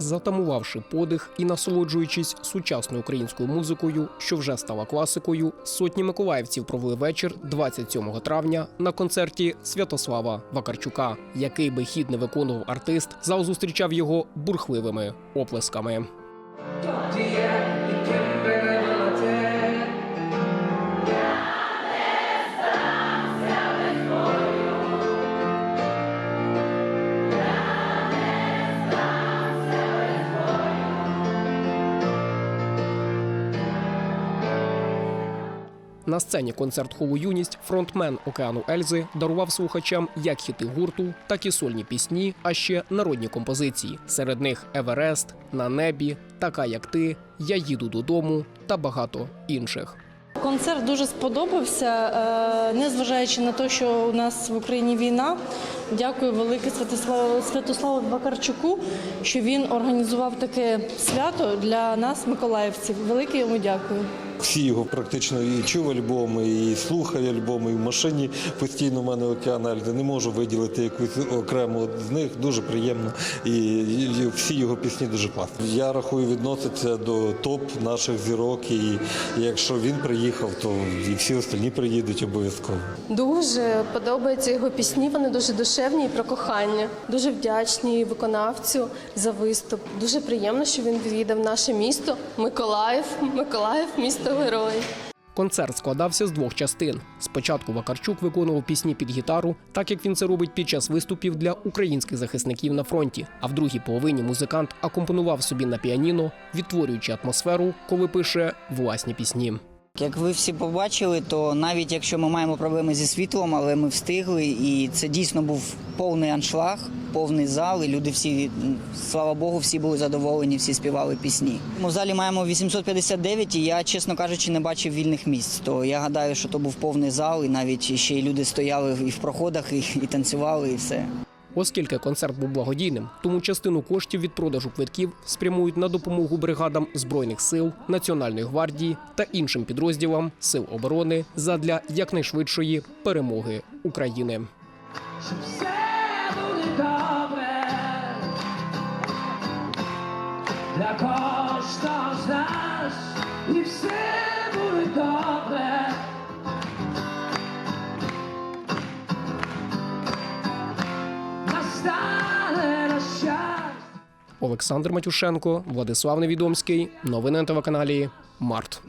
затамувавши подих і насолоджуючись сучасною українською музикою, що вже стала класикою, сотні миколаївців провели вечір 27 травня на концерті Святослава Вакарчука. Який би хід не виконував артист, зал зустрічав його бурхливими оплесками. На сцені концерт холу юність фронтмен океану Ельзи дарував слухачам як хіти гурту, так і сольні пісні, а ще народні композиції. Серед них Еверест, На небі, Така як ти, Я їду додому та багато інших. Концерт дуже сподобався, е, незважаючи на те, що у нас в Україні війна. Дякую велике Святославу Святославу Бакарчуку, що він організував таке свято для нас, миколаївців. Велике йому дякую. Всі його практично і чув альбоми, і слухає альбоми, і в машині постійно в мене океан Ельзи. Не можу виділити якусь окрему з них. Дуже приємно. І всі його пісні дуже класні. Я рахую, відноситься до топ наших зірок. І якщо він приїхав, то і всі остальні приїдуть обов'язково. Дуже подобаються його пісні. Вони дуже душевні і про кохання. Дуже вдячні виконавцю за виступ. Дуже приємно, що він відвідав наше місто Миколаїв. Миколаїв місто герой. Концерт складався з двох частин. Спочатку Вакарчук виконував пісні під гітару, так як він це робить під час виступів для українських захисників на фронті. А в другій половині музикант акомпонував собі на піаніно, відтворюючи атмосферу, коли пише власні пісні. Як ви всі побачили, то навіть якщо ми маємо проблеми зі світлом, але ми встигли, і це дійсно був повний аншлаг, повний зал, і люди всі, слава Богу, всі були задоволені, всі співали пісні. Ми в залі маємо 859, і я, чесно кажучи, не бачив вільних місць. То я гадаю, що то був повний зал, і навіть ще й люди стояли і в проходах, і, і танцювали, і все. Оскільки концерт був благодійним, тому частину коштів від продажу квитків спрямують на допомогу бригадам збройних сил, Національної гвардії та іншим підрозділам сил оборони задля якнайшвидшої перемоги України. для кожного з нас, і все Олександр Матюшенко, Владислав Невідомський. Новини на телеканалі Март.